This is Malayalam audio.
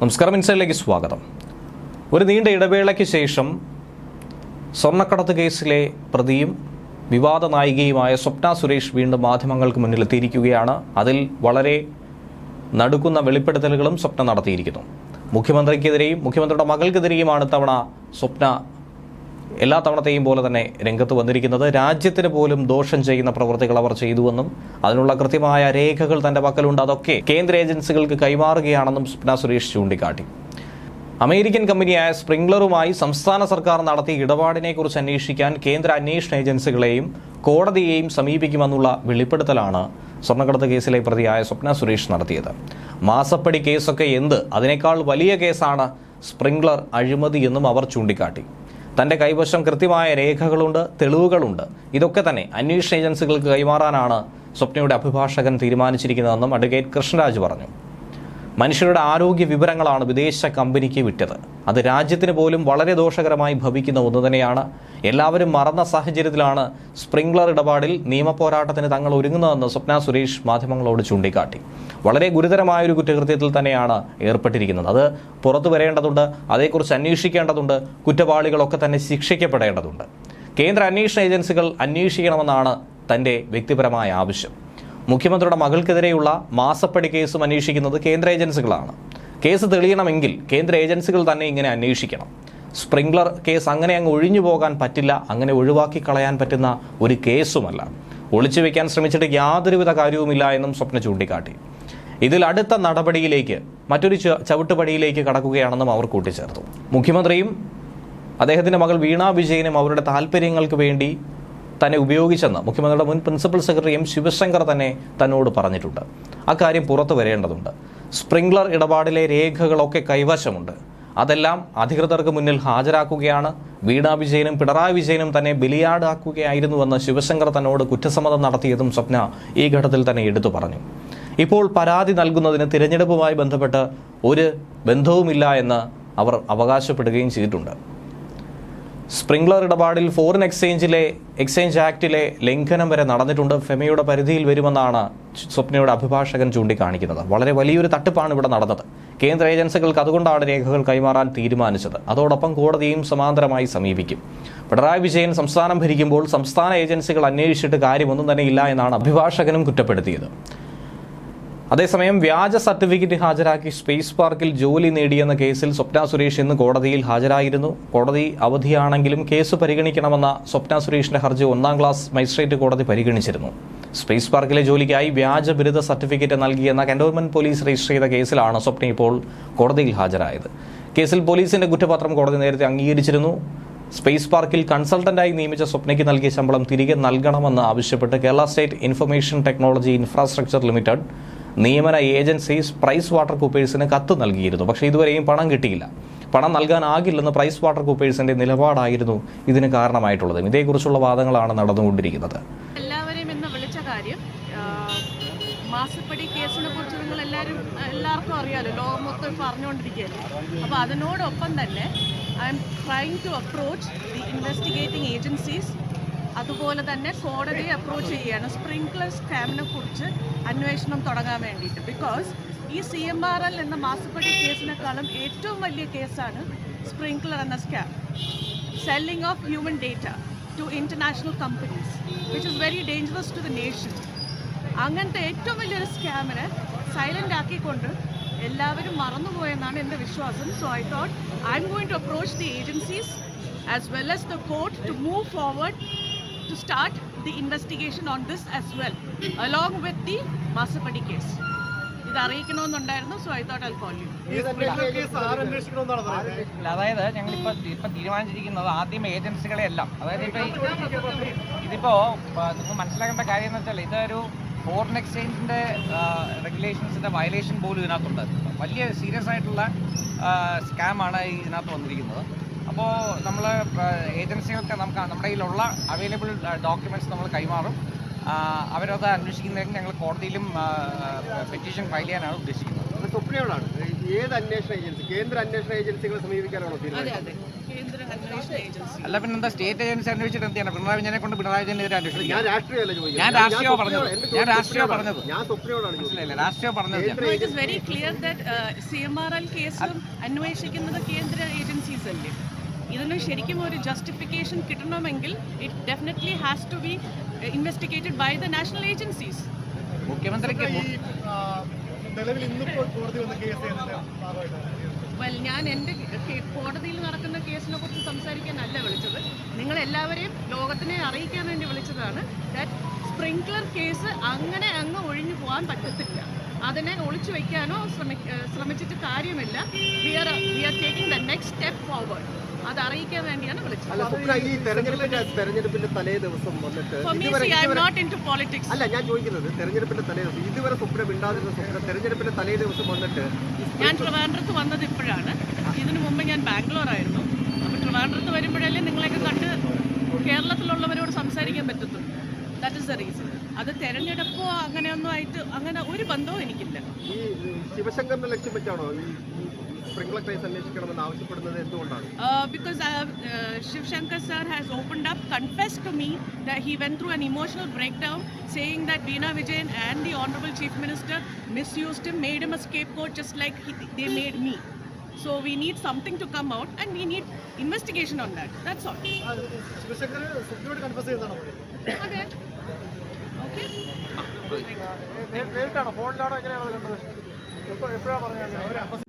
നമസ്കാരം ഇൻസൈഡിലേക്ക് സ്വാഗതം. ഒരു നീണ്ട ഇടവേളയ്ക്ക് ശേഷം സ്വർണക്കടത്ത് കേസിലെ പ്രതിയും വിവാദ നായികയുമായ സ്വപ്ന സുരേഷ് വീണ്ടും മാധ്യമങ്ങൾക്ക് മുന്നിലെത്തിയിരിക്കുകയാണ് അതിൽ വളരെ നടുക്കുന്ന വെളിപ്പെടുത്തലുകളും സ്വപ്ന നടത്തിയിരിക്കുന്നു. മുഖ്യമന്ത്രിക്കെതിരെയും മുഖ്യമന്ത്രിയുടെ മകൾക്കെതിരെയുമാണ് തവണ സ്വപ്ന എല്ലാ തവണത്തെയും പോലെ തന്നെ രംഗത്ത് വന്നിരിക്കുന്നത്. രാജ്യത്തിന് പോലും ദോഷം ചെയ്യുന്ന പ്രവൃത്തികൾ അവർ ചെയ്തുവെന്നും അതിനുള്ള കൃത്യമായ രേഖകൾ തന്റെ പക്കലുണ്ട്. അതൊക്കെ കേന്ദ്ര ഏജൻസികൾക്ക് കൈമാറുകയാണെന്നും സ്വപ്ന സുരേഷ് ചൂണ്ടിക്കാട്ടി. അമേരിക്കൻ കമ്പനിയായ സ്പ്രിംഗ്ലറുമായി സംസ്ഥാന സർക്കാർ നടത്തിയ ഇടപാടിനെക്കുറിച്ച് അന്വേഷിക്കാൻ കേന്ദ്ര അന്വേഷണ ഏജൻസികളെയും കോടതിയെയും സമീപിക്കുമെന്നുള്ള വെളിപ്പെടുത്തലാണ് സ്വർണക്കടത്ത് കേസിലെ പ്രതിയായ സ്വപ്ന സുരേഷ് നടത്തിയത്. മാസപ്പടി കേസൊക്കെ എന്ത്? അതിനേക്കാൾ വലിയ കേസാണ് സ്പ്രിംഗ്ലർ അഴിമതി എന്നും അവർ ചൂണ്ടിക്കാട്ടി. തന്റെ കൈവശം കൃത്യമായ രേഖകളുണ്ട് തെളിവുകളുണ്ട്. ഇതൊക്കെ തന്നെ അന്വേഷണ ഏജൻസികൾക്ക് കൈമാറാനാണ് സ്വപ്നയുടെ അഭിഭാഷകൻ തീരുമാനിച്ചിരിക്കുന്നതെന്നും അഡ്വക്കേറ്റ് കൃഷ്ണരാജ് പറഞ്ഞു. മനുഷ്യരുടെ ആരോഗ്യ വിവരങ്ങളാണ് വിദേശ കമ്പനിക്ക് വിറ്റത്. അത് രാജ്യത്തിന് പോലും വളരെ ദോഷകരമായി ഭവിക്കുന്ന ഒന്ന് തന്നെയാണ്. എല്ലാവരും മറന്ന സാഹചര്യത്തിലാണ് സ്പ്രിംഗ്ലർ ഇടപാടിൽ നിയമപോരാട്ടത്തിന് തങ്ങൾ ഒരുങ്ങുന്നതെന്ന് സ്വപ്ന സുരേഷ് മാധ്യമങ്ങളോട് ചൂണ്ടിക്കാട്ടി. വളരെ ഗുരുതരമായ ഒരു കുറ്റകൃത്യത്തിൽ തന്നെയാണ് ഏർപ്പെട്ടിരിക്കുന്നത്. അത് പുറത്തു വരേണ്ടതുണ്ട് അതേക്കുറിച്ച് അന്വേഷിക്കേണ്ടതുണ്ട് കുറ്റവാളികളൊക്കെ തന്നെ ശിക്ഷിക്കപ്പെടേണ്ടതുണ്ട്. കേന്ദ്ര അന്വേഷണ ഏജൻസികൾ അന്വേഷിക്കണമെന്നാണ് തന്റെ വ്യക്തിപരമായ ആവശ്യം. മുഖ്യമന്ത്രിയുടെ മകൾക്കെതിരെയുള്ള മാസപ്പടി കേസും അന്വേഷിക്കുന്നത് കേന്ദ്ര ഏജൻസികളാണ്. കേസ് തെളിയണമെങ്കിൽ കേന്ദ്ര ഏജൻസികൾ തന്നെ ഇങ്ങനെ അന്വേഷിക്കണം. സ്പ്രിംഗ്ലർ കേസ് അങ്ങനെ അങ്ങ് ഒഴിഞ്ഞു പോകാൻ പറ്റില്ല അങ്ങനെ ഒഴിവാക്കി കളയാൻ പറ്റുന്ന ഒരു കേസുമല്ല. ഒളിച്ചു വയ്ക്കാൻ ശ്രമിച്ചിട്ട് യാതൊരുവിധ കാര്യവുമില്ല എന്നും സ്വപ്ന ചൂണ്ടിക്കാട്ടി. ഇതിൽ അടുത്ത നടപടിയിലേക്ക് മറ്റൊരു ചവിട്ടുപടിയിലേക്ക് കടക്കുകയാണെന്നും അവർ കൂട്ടിച്ചേർത്തു. മുഖ്യമന്ത്രിയും അദ്ദേഹത്തിന്റെ മകൾ വീണാ വിജയനും അവരുടെ താല്പര്യങ്ങൾക്ക് വേണ്ടി തന്നെ ഉപയോഗിച്ചെന്ന് മുഖ്യമന്ത്രിയുടെ മുൻ പ്രിൻസിപ്പൽ സെക്രട്ടറി എം ശിവശങ്കർ തന്നെ തന്നോട് പറഞ്ഞിട്ടുണ്ട്. അക്കാര്യം പുറത്തു വരേണ്ടതുണ്ട്. സ്പ്രിംഗ്ലർ ഇടപാടിലെ രേഖകളൊക്കെ കൈവശമുണ്ട്. അതെല്ലാം അധികൃതർക്ക് മുന്നിൽ ഹാജരാക്കുകയാണ്. വീണ വിജയനും പിണറായി വിജയനും തന്നെ ബലിയാടാക്കുകയായിരുന്നുവെന്ന് ശിവശങ്കർ തന്നോട് കുറ്റസമ്മതം നടത്തിയതും സ്വപ്ന ഈ ഘട്ടത്തിൽ തന്നെ എടുത്തു പറഞ്ഞു. ഇപ്പോൾ പരാതി നൽകുന്നതിന് തിരഞ്ഞെടുപ്പുമായി ബന്ധപ്പെട്ട് ഒരു ബന്ധവുമില്ല എന്ന് അവർ അവകാശപ്പെടുകയും ചെയ്തിട്ടുണ്ട്. സ്പ്രിംഗ്ലർ ഇടപാടിൽ ഫോറിൻ എക്സ്ചേഞ്ചിലെ എക്സ്ചേഞ്ച് ആക്ടിലെ ലംഘനം വരെ നടന്നിട്ടുണ്ട്. ഫെമയുടെ പരിധിയിൽ വരുമെന്നാണ് സ്വപ്നയുടെ അഭിഭാഷകൻ ചൂണ്ടിക്കാണിക്കുന്നത്. വളരെ വലിയൊരു തട്ടിപ്പാണ് ഇവിടെ നടന്നത്. കേന്ദ്ര ഏജൻസികൾക്ക് അതുകൊണ്ടാണ് രേഖകൾ കൈമാറാൻ തീരുമാനിച്ചത്. അതോടൊപ്പം കോടതിയും സമാന്തരമായി സമീപിക്കും. പിണറായി വിജയൻ സംസ്ഥാനം ഭരിക്കുമ്പോൾ സംസ്ഥാന ഏജൻസികൾ അന്വേഷിച്ചിട്ട് കാര്യമൊന്നും തന്നെ ഇല്ല എന്നാണ് അഭിഭാഷകനും കുറ്റപ്പെടുത്തിയത്. അതേസമയം വ്യാജ സർട്ടിഫിക്കറ്റ് ഹാജരാക്കി സ്പേസ് പാർക്കിൽ ജോലി നേടിയെന്ന കേസിൽ സ്വപ്ന സുരേഷ് ഇന്ന് കോടതിയിൽ ഹാജരായിരുന്നു. കോടതി അവധിയാണെങ്കിലും കേസ് പരിഗണിക്കണമെന്ന സ്വപ്ന സുരേഷിന്റെ ഹർജി ഒന്നാം ക്ലാസ് മജിസ്ട്രേറ്റ് കോടതി പരിഗണിച്ചിരുന്നു. സ്പേസ് പാർക്കിലെ ജോലിക്കായി വ്യാജ ബിരുദ സർട്ടിഫിക്കറ്റ് നൽകിയെന്ന കന്റോൺമെന്റ് പോലീസ് രജിസ്റ്റർ ചെയ്ത കേസിലാണ് സ്വപ്ന ഇപ്പോൾ കോടതിയിൽ ഹാജരായത്. കേസിൽ പോലീസിന്റെ കുറ്റപത്രം കോടതി നേരത്തെ അംഗീകരിച്ചിരുന്നു. സ്പേസ് പാർക്കിൽ കൺസൾട്ടന്റായി നിയമിച്ച സ്വപ്നയ്ക്ക് നൽകിയ ശമ്പളം തിരികെ നൽകണമെന്ന് ആവശ്യപ്പെട്ട് Kerala State Information Technology Infrastructure Limited നിയമന ഏജൻസീസ് പ്രൈസ് വാട്ടർ കൂപ്പേഴ്സിന് കത്ത് നൽകിയിരുന്നു. പക്ഷേ ഇതുവരെയും പണം കിട്ടിയില്ല. പണം നൽകാനാകില്ലെന്ന് പ്രൈസ് വാട്ടർ കൂപ്പേഴ്സിന്റെ നിലപാടായിരുന്നു ഇതിന് കാരണമായിട്ടുള്ളത്. ഇതേക്കുറിച്ചുള്ള വാദങ്ങളാണ് നടന്നുകൊണ്ടിരിക്കുന്നത്. എല്ലാവരെയും ഇന്ന് വിളിച്ച കാര്യം മാസപ്പടി കേസിനെ കുറിച്ച് എല്ലാവരും എല്ലാവർക്കും അറിയാലോ ലോകം മൊത്തം ഇപ്പോൾ അപ്പോൾ അതിനോടൊപ്പം തന്നെ I'm trying to approach the investigating agencies അതുപോലെ തന്നെ കോടതിയെ അപ്രോച്ച് ചെയ്യുകയാണ്. സ്പ്രിംഗ്ലർ സ്കാമിനെ കുറിച്ച് അന്വേഷണം തുടങ്ങാൻ വേണ്ടിയിട്ട്. ബിക്കോസ് ഈ സി എം ആർ എൽ എന്ന മാസപ്പടി കേസിനേക്കാളും ഏറ്റവും വലിയ കേസാണ് സ്പ്രിങ്ക്ലർ എന്ന scam selling of human data to international companies which is very dangerous to the nation അങ്ങനത്തെ ഏറ്റവും വലിയൊരു സ്കാമിനെ സൈലന്റ് ആക്കിക്കൊണ്ട് എല്ലാവരും മറന്നുപോയെന്നാണ് എന്റെ വിശ്വാസം. So I thought I'm going to approach the agencies as well as the court to move forward to start the investigation on this as well, along with the Masapadi case. ഇത് അറിയിക്കണമെന്നുണ്ടായിരുന്നു so I thought I call you അതായത് ഞങ്ങൾ ഇപ്പൊ ഇപ്പൊ തീരുമാനിച്ചിരിക്കുന്നത് ആദ്യം ഏജൻസികളെ എല്ലാം അതായത് ഇപ്പൊ ഇതിപ്പോ ആ, നിങ്ങൾക്ക് മനസ്സിലാക്കേണ്ട കാര്യം എന്ന് വെച്ചാൽ ഇതൊരു ഫോറിൻ എക്സ്ചേഞ്ചിന്റെ റെഗുലേഷൻസിന്റെ വയലേഷൻ പോലും ഇതിനകത്തുണ്ട്. വലിയ സീരിയസ് ആയിട്ടുള്ള സ്കാമാണ് ഇതിനകത്ത് വന്നിരിക്കുന്നത്. അപ്പോൾ നമ്മൾ ഏജൻസികൾക്ക് നമുക്ക് നമ്മുടെ കയ്യിലുള്ള അവൈലബിൾ ഡോക്യുമെന്റ്സ് നമ്മൾ കൈമാറും. അവരത് അന്വേഷിക്കുന്നതിന് ഞങ്ങൾ കോടതിയിലും പെറ്റീഷൻ ഫയൽ ചെയ്യാനാണ് ഉദ്ദേശിക്കുന്നത്. അത് സ്വപ്നയോടാണ് ഏത് അന്വേഷണ ഏജൻസി കേന്ദ്ര അന്വേഷണ ഏജൻസികളെ സമീപിക്കാനാണോ അതെ അതെ. കേന്ദ്ര അന്വേഷണ ഏജൻസി. അല്ല പിന്നെ എന്താ സ്റ്റേറ്റ് ഏജൻസി അന്വേഷിച്ചിട്ട് എന്ത് ചെയ്യണം? പിണറായി വിജയനെ കൊണ്ട് പിണറായി വിജയനെതിരെ അന്വേഷിക്കും ഞാൻ രാഷ്ട്രീയമല്ല ചോദിക്കുന്നത് ഞാൻ രാഷ്ട്രീയമാ പറഞ്ഞത്. ഞാൻ സ്വപ്നയോടാണ്. പറഞ്ഞത്. ഞാൻ സ്വപ്നയോടാണ് ചോദിക്കുന്നത് മനസ്സിലായില്ലേ രാഷ്ട്രീയം പറഞ്ഞത് very clear that C M R L കേസും അന്വേഷിക്കുന്നത് കേന്ദ്ര അല്ലേ ഇതിന് ശരിക്കും ഒരു ജസ്റ്റിഫിക്കേഷൻ കിട്ടണമെങ്കിൽ it definitely has to be investigated by the national agencies മുഖ്യമന്ത്രിക്ക് വെൽ ഞാൻ എന്റെ കോടതിയിൽ നടക്കുന്ന കേസിനെ കുറിച്ച് സംസാരിക്കാനല്ല വിളിച്ചത്. നിങ്ങൾ എല്ലാവരെയും ലോകത്തിനെ അറിയിക്കാൻ വേണ്ടി വിളിച്ചതാണ് ദാറ്റ് സ്പ്രിങ്ക്ലർ കേസ് അങ്ങനെ അങ്ങ് ഒഴിഞ്ഞു പോകാൻ പറ്റത്തില്ല. അതിനെ ഒളിച്ചു വയ്ക്കാനോ ശ്രമിച്ചിട്ട് കാര്യമില്ല. We are we are taking the next step forward അത് അറിയിക്കാൻ വേണ്ടിയാണ് വിളിച്ചത്. അല്ല ഞാൻ ചോദിക്കുന്നത് തെരഞ്ഞെടുപ്പിന്റെ തലേ ദിവസം ഇതുവരെ സ്വപ്ന മിണ്ടാതിരുന്ന സ്വപ്ന തെരഞ്ഞെടുപ്പിന്റെ തലേ ദിവസം വന്നിട്ട് ഞാൻ ട്രിവാൻഡ്രത്ത് വന്നത് ഇപ്പോഴാണ്. ഇതിനു മുമ്പ് ഞാൻ ബാംഗ്ലൂർ ആയിരുന്നു അപ്പോൾ ട്രിവാൻഡ്രത്ത് വരുമ്പോഴല്ലേ നിങ്ങളെയൊക്കെ കണ്ട് കേരളത്തിലുള്ളവരോട് സംസാരിക്കാൻ പറ്റത്തുള്ളൂ. ദാറ്റ് ഇസ് ദ റീസൺ അത് തെരഞ്ഞെടുപ്പോ അങ്ങനെയൊന്നും ആയിട്ട് അങ്ങനെ ഒരു ബന്ധവും എനിക്കില്ല ഈ ശിവശങ്കറിനെ ലക്ഷ്യം വെച്ചാണോ ഈ സ്പ്രിംഗ്ലർ കേസ് അന്വേഷിക്കണമെന്ന് ആവശ്യപ്പെടുന്നത് എന്തുകൊണ്ടാണ് because Shiv Shankar sir has opened up, confessed to me that he went through an emotional breakdown, saying that Veena Vijayan and the Honorable Chief Minister misused him, made him a scapegoat just like he, they made me. So we need something to come out and we need investigation on that. That's all. നേരിട്ടാണോ ഫോണിലാണോ എങ്ങനെയാണോ കണ്ടത്? എപ്പോഴാണ് പറഞ്ഞത്?